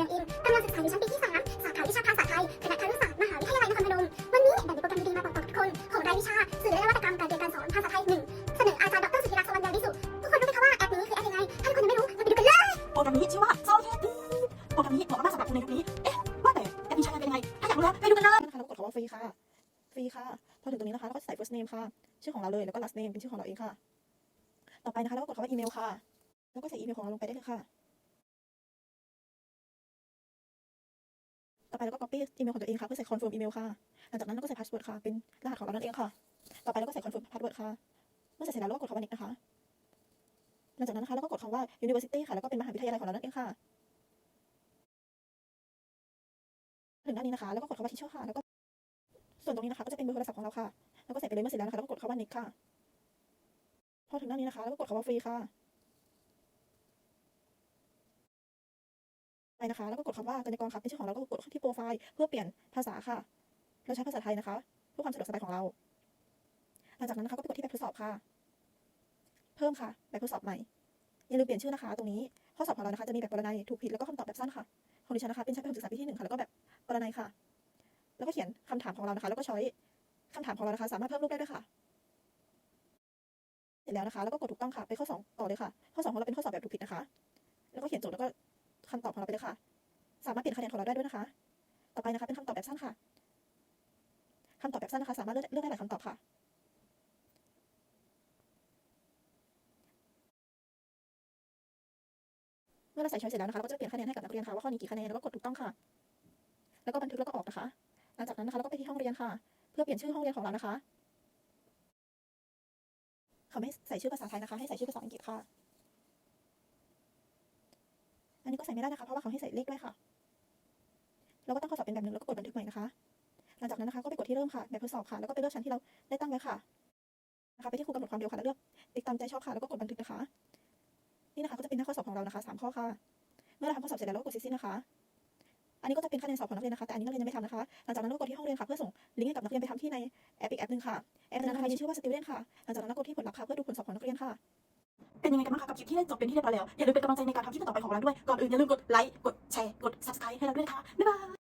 เรียนอินกำลังศึกษาอยู่ชั้นปีที่ 3 สาขาวิชาภาษาไทยคณะครุศาสตร์มหาวิทยาลัยนครพนม วันนี้แบ่งเป็นโปรแกรมดีๆมาบอกต่อทุกคน ของรายวิชา สื่อและนวัตกรรมการเรียนการสอนภาษาไทย 1 เสนออาจารย์ดรสุธิรักษ์สวรรณยาวิสุทธิ์ทุกคนรู้ไหมคะว่าแอปนี้คือแอปยังไง ถ้าทุกคนยังไม่รู้เราไปดูกันเลย โปรแกรมนี้ชื่อว่าโซเทดีโปรแกรมนี้เหมาะมากสำหรับคนในยุคนี้ เอ๊ะ ว่าแต่แอปนี้ใช้งานเป็นยังไง ถ้าอยากรู้แล้วไปดูกันเลยนะคะแล้วก็กดคำว่าฟรีค่ะ ฟรีค่ะ พอถึงตรงนี้นะคะแล้วก็ใส่ first name ค่ะ ชื่อของเราเลย แล้วก็ last name เป็นชื่อของเราเองค่ะ ต่อไปนะคะแล้วก็กดคำว่าอีเมลค่ะ แล้วก็ใส่อีเมลของเราลงไปได้เลยค่ะ ต่อไปแล้วก็ copy อีเมลของตัวเองค่ะ เพื่อใส่ confirm อีเมลค่ะ หลังจากนั้นเราก็ใส่ password ค่ะ เป็นรหัสของเรานั่นเองค่ะ ต่อไปเราก็ใส่ confirm password ค่ะ เมื่อใส่เสร็จแล้วเราก็กดคำว่า next นะคะ หลังจากนั้นนะคะเราก็กดคำว่า university ค่ะ แล้วก็เป็นมหาวิทยาลัยของเรานั่นเองค่ะ ถึงด้านนี้นะคะ แล้วก็กดคำว่า teacher ค่ะ แล้วก็ส่วนตรงนี้นะคะ ก็จะเป็นเบอร์โทรศัพท์ของเราค่ะ แล้วก็ใส่ไปเลยเมื่อเสร็จแล้วนะคะแล้วก็กดคำว่า next ค่ะ พอถึงด้านนี้นะคะแล้วก็กดคำว่า free ค่ะ ไปนะคะ แล้วก็กดคำว่ากัญญากรค่ะเป็นชื่อของเราก็กดที่โปรไฟล์เพื่อเปลี่ยนภาษาค่ะ เราใช้ภาษาไทยนะคะเพื่อความสะดวกสบายของเราหลังจากนั้นนะคะก็ไปกดที่แบบทดสอบค่ะ เพิ่มค่ะแบบทดสอบใหม่อย่าลืมเปลี่ยนชื่อนะคะ ตรงนี้ข้อสอบของเรานะคะจะมีแบบปรนัยถูกผิดแล้วก็คำตอบแบบสั้นค่ะของดิฉันนะคะเป็นชั้นประถมศึกษาปีที่หนึ่งค่ะแล้วก็แบบปรนัยค่ะ แล้วก็เขียนคำถามของเรานะคะ แล้วก็ช้อยคำถามของเรานะคะ สามารถเพิ่มรูปได้ด้วยค่ะเสร็จแล้วนะคะ แล้วก็กดถูกต้องค่ะไปข้อสองต่อเลยค่ะ ข้อสองของเราเป็นข้อสอบแบบถูกผิดนะคะ แล้วก็เขียนโจทย์แล้วก็ คำตอบของเราไปเลยค่ะ สามารถเปลี่ยนคะแนนของเราได้ด้วยนะคะ ต่อไปนะคะ เป็นคำตอบแบบสั้นค่ะคำตอบแบบสั้นนะคะ สามารถเลือกเลือกได้หลายคำตอบค่ะเมื่อเราใส่ช้อยเสร็จแล้วนะคะเราก็จะเปลี่ยนคะแนนให้กับนักเรียนค่ะว่าข้อนี้กี่คะแนนแล้วก็กดถูกต้องค่ะ แล้วก็บันทึกแล้วก็ออกนะคะ หลังจากนั้นนะคะเราก็ไปที่ห้องเรียนค่ะ เพื่อเปลี่ยนชื่อห้องเรียนของเรานะคะเขาไม่ใส่ชื่อภาษาไทยนะคะ ให้ใส่ชื่อภาษาอังกฤษค่ะ นนี้ก็ใส่ไม่ได้นะคะ เพราะว่าเขาให้ใส่เลขด้วยค่ะ เราก็ตั้งข้อสอบเป็นแบบหนึ่งแล้วก็กดบันทึกใหม่นะคะ หลังจากนั้นนะคะก็ไปกดที่เริ่มค่ะ แบบทดสอบค่ะ แล้วก็ไปเลือกชั้นที่เราได้ตั้งไว้ค่ะ นะคะไปที่ครูกำหนดความเร็วค่ะ แล้วเลือกติดตามใจชอบค่ะ แล้วก็กดบันทึกนะคะ นี่นะคะก็จะเป็นหน้าข้อสอบของเรานะคะสามข้อค่ะ เมื่อเราทำข้อสอบเสร็จแล้วเราก็กดซิซี่นะคะ อันนี้ก็จะเป็นคะแนนสอบของนักเรียนนะคะ แต่อันนี้นักเรียนยังไม่ทำนะคะ หลังจากนั้นเราก็กดที่ห้องเรียนค่ะ เพื่อส่งลิงก์ให้กับนักเรียนไปทำที่ในแอปอีกแอปหนึ่งค่ะ แอปนั้นนะคะมีชื่อว่า Student ค่ะ หลังจากนั้นเรากดที่ผลลัพธ์ค่ะเพื่อดูผลสอบของนักเรียนค่ะ เป็นยังไงกันบ้างคะกับคลิปที่ได้จบเป็นที่เรียบร้อยแล้ว อย่าลืมเป็นกำลังใจในการทำคลิปต่อไปของเราด้วย ก่อนอื่นอย่าลืมกดไลค์ กดแชร์ กด subscribe ให้เราด้วยนะคะ บ๊ายบาย